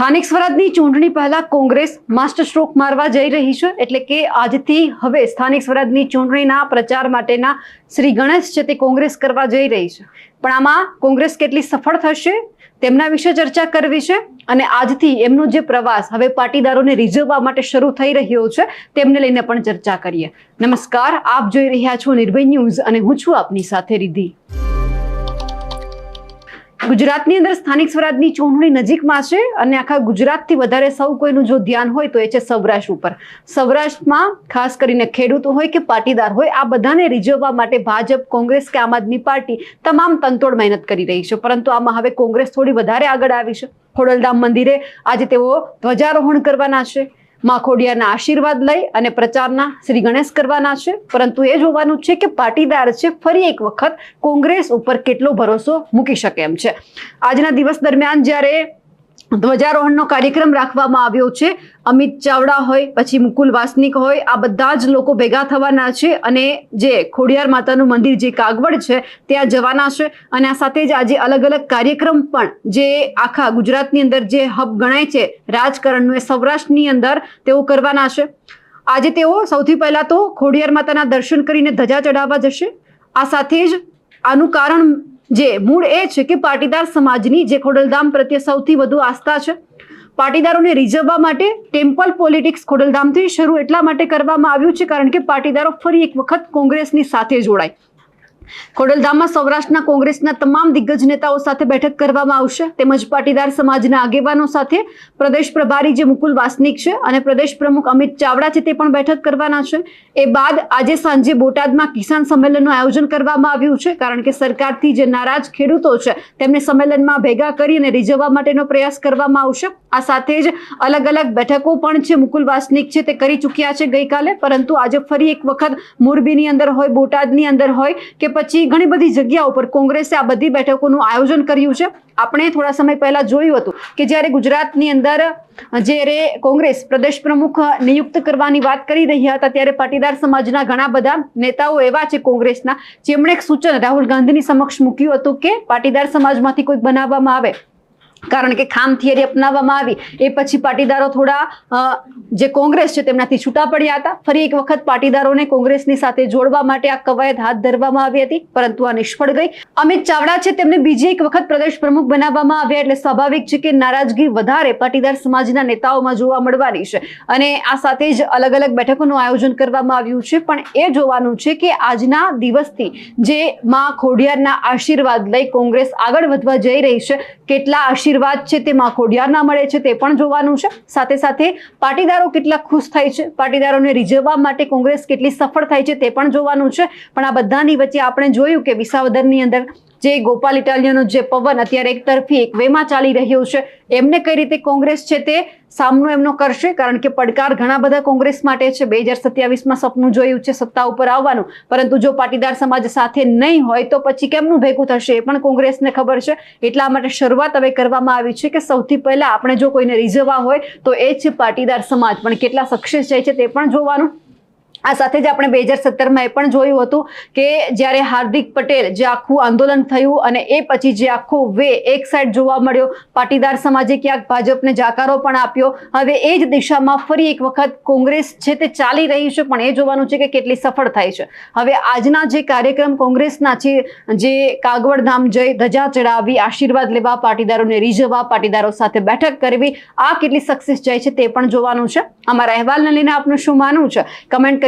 સ્થાનિક સ્વરાજની ચૂંટણી પહેલા કોંગ્રેસ માસ્ટર સ્ટ્રોક મારવા જઈ રહી છે, એટલે કે આજથી હવે સ્થાનિક સ્વરાજની ચૂંટણીના પ્રચાર માટેના શ્રી ગણેશ છે તે કોંગ્રેસ કરવા જઈ રહી છે. પણ આમાં કોંગ્રેસ કેટલી સફળ થશે તેમના વિશે ચર્ચા કરવી છે અને આજથી એમનો જે પ્રવાસ હવે પાટીદારોને રીઝવવા માટે શરૂ થઈ રહ્યો છે તેમને લઈને પણ ચર્ચા કરીએ. નમસ્કાર, આપ જોઈ રહ્યા છો નિર્ભય ન્યૂઝ અને હું છું આપની સાથે રિધિ ગુજરાતની અંદર સ્થાનિક સ્વરાજની ચૂંટણી નજીકમાં છે અને આખા ગુજરાતથી વધારે સૌ કોઈનું જો ધ્યાન હોય તો એ છે સૌરાષ્ટ્ર ઉપર. સૌરાષ્ટ્રમાં ખાસ કરીને ખેડૂતો હોય કે પાટીદાર હોય, આ બધાને રીઝવવા માટે ભાજપ, કોંગ્રેસ કે આમ આદમી પાર્ટી તમામ તંતોડ મહેનત કરી રહી છે. પરંતુ આમાં હવે કોંગ્રેસ થોડી વધારે આગળ આવી છે. ખોડલધામ મંદિરે આજે તેઓ ધ્વજારોહણ કરવાના છે. માં ખોડિયારના આશીર્વાદ લઈ અને પ્રચારના શ્રી ગણેશ કરવાના છે. પરંતુ એ જોવાનું છે કે પાટીદાર છે, ફરી એક વખત કોંગ્રેસ ઉપર કેટલો ભરોસો મૂકી શકે એમ છે. આજના દિવસ દરમિયાન જ્યારે ધ્વજારોહણનો કાર્યક્રમ રાખવામાં આવ્યો છે. અમિત ચાવડા હોય, પછી મુકુલ વાસનિક હોય, આ બધા જ લોકો ભેગા થવાના છે અને જે ખોડિયાર માતાનું મંદિર જે કાગવડ છે, ત્યાં જવાના છે અને આ સાથે જ આજે અલગ અલગ કાર્યક્રમ પણ જે આખા ગુજરાતની અંદર જે હબ ગણાય છે, રાજકારણનું એ સૌરાષ્ટ્રની અંદર તેઓ કરવાના છે. આજે તેઓ સૌથી પહેલા તો ખોડિયાર માતાના દર્શન કરીને ધજા ચડાવવા જશે. આ સાથે જ આનું કારણ જે મૂળ એ છે કે પાટીદાર સમાજની જે ખોડલધામ પ્રત્યે સૌથી વધુ આસ્થા છે. પાટીદારોને રીઝવવા માટે ટેમ્પલ પોલિટિક્સ ખોડલધામથી શરૂ એટલા માટે કરવામાં આવ્યું છે કારણ કે પાટીદારો ફરી એક વખત કોંગ્રેસની સાથે જોડાય. ખોડલધામમાં સૌરાષ્ટ્રના કોંગ્રેસના તમામ દિગ્ગજ નેતાઓ સાથે બેઠક કરવામાં આવશે. તેમજ પાટીદાર સમાજના આગેવાનો સાથે પ્રદેશ પ્રભારી જે મુકુલ વાસનિક છે અને પ્રદેશ પ્રમુખ અમિત ચાવડા છે તે પણ બેઠક કરવાના છે. એ બાદ આજે સાંજે બોટાદમાં કિસાન સંમેલનનું આયોજન કરવામાં આવ્યું છે, કારણ કે સરકારથી જે નારાજ ખેડૂતો છે તેમને સંમેલનમાં ભેગા કરી અને રીઝવવા માટેનો પ્રયાસ કરવામાં આવશે. આ સાથે જ અલગ અલગ બેઠકો પણ છે મુકુલ વાસનિક છે તે કરી ચૂક્યા છે ગઈકાલે, પરંતુ આજે ફરી એક વખત મોરબીની અંદર હોય, બોટાદની અંદર હોય કે પછી ઘણી બધી જગ્યાઓ પર કોંગ્રેસે આ બધી બેઠકોનું આયોજન કર્યું છે. આપણે થોડા સમય પહેલા જોયું હતું કે જ્યારે ગુજરાતની અંદર જ્યારે કોંગ્રેસ પ્રદેશ પ્રમુખ નિયુક્ત કરવાની વાત કરી રહ્યા હતા ત્યારે પાટીદાર સમાજના ઘણા બધા નેતાઓ એવા છે કોંગ્રેસના જેમણે એક સૂચન રાહુલ ગાંધીની સમક્ષ મૂક્યું હતું કે પાટીદાર સમાજમાંથી કોઈક બનાવવામાં આવે કારણ કે ખામ થિયરી અપનાવવામાં આવી. એ પછી પાટીદારો થોડા જે કોંગ્રેસ છે તેમનાથી છૂટા પડ્યા હતા. ફરી એક વખત પાટીદારોને કોંગ્રેસની સાથે જોડવા માટે આ કવાયત હાથ ધરવામાં આવી હતી, પરંતુ આ નિષ્ફળ ગઈ. અમિત ચાવડા છે તેમને બીજી એક વખત પ્રદેશ પ્રમુખ બનાવવામાં આવ્યા એટલે સ્વાભાવિક છે કે નારાજગી વધારે પાટીદાર સમાજના નેતાઓમાં જોવા મળવાની છે. અને આ સાથે જ અલગ અલગ બેઠકોનું આયોજન કરવામાં આવ્યું છે. પણ એ જોવાનું છે કે આજના દિવસથી જે માં ખોડિયારના આશીર્વાદ લઈ કોંગ્રેસ આગળ વધવા જઈ રહી છે, કેટલા આશીર્વાદ છે તે માં ના મળે છે તે પણ જોવાનું છે. સાથે સાથે પાટીદારો કેટલા ખુશ થાય છે, પાટીદારોને રીઝવવા માટે કોંગ્રેસ કેટલી સફળ થાય છે તે પણ જોવાનું છે. પણ આ બધાની વચ્ચે આપણે જોયું કે વિસાવદરની અંદર જે ગોપાલ ઇટાલિયનો જે પવન અત્યારે એક તરફી એક વેમાં ચાલી રહ્યો છે, એમને કઈ રીતે કોંગ્રેસ છે તે સામનો એમનો કરશે? કારણ કે પડકાર ઘણા બધા કોંગ્રેસ માટે છે. બે હજાર સત્યાવીસમાં સપનું જોયું છે સત્તા ઉપર આવવાનું. પરંતુ જો પાટીદાર સમાજ સાથે નહીં હોય તો પછી કેમનું ભેગું થશે? એ પણ કોંગ્રેસને ખબર છે. એટલા માટે શરૂઆત હવે કરવામાં આવી છે કે સૌથી પહેલાં આપણે જો કોઈને રીઝવવા હોય તો એ છે પાટીદાર સમાજ. પણ કેટલા સક્સેસ જાય છે તે પણ જોવાનું. આ સાથે જ આપણે બે હજાર સત્તરમાં એ પણ જોયું હતું કે જ્યારે હાર્દિક પટેલ જે આખું આંદોલન થયું અને એ પછી જે આખો વે એક સાઈડ જોવા મળ્યો, પાટીદાર સમાજે ક્યાંક ભાજપને જાકારો પણ આપ્યો. હવે એ જ દિશામાં ફરી એક વખત કોંગ્રેસ છે તે ચાલી રહી છે, પણ એ જોવાનું છે કે કેટલી સફળ થાય છે. હવે આજના જે કાર્યક્રમ કોંગ્રેસના છે, જે કાગવડધામ જઈ ધજા ચડાવી, આશીર્વાદ લેવા, પાટીદારોને રીઝવવા, પાટીદારો સાથે બેઠક કરવી, આ કેટલી સક્સેસ જાય છે તે પણ જોવાનું છે. અમારા અહેવાલને લઈને આપનું શું માનવું છે? કમેન્ટ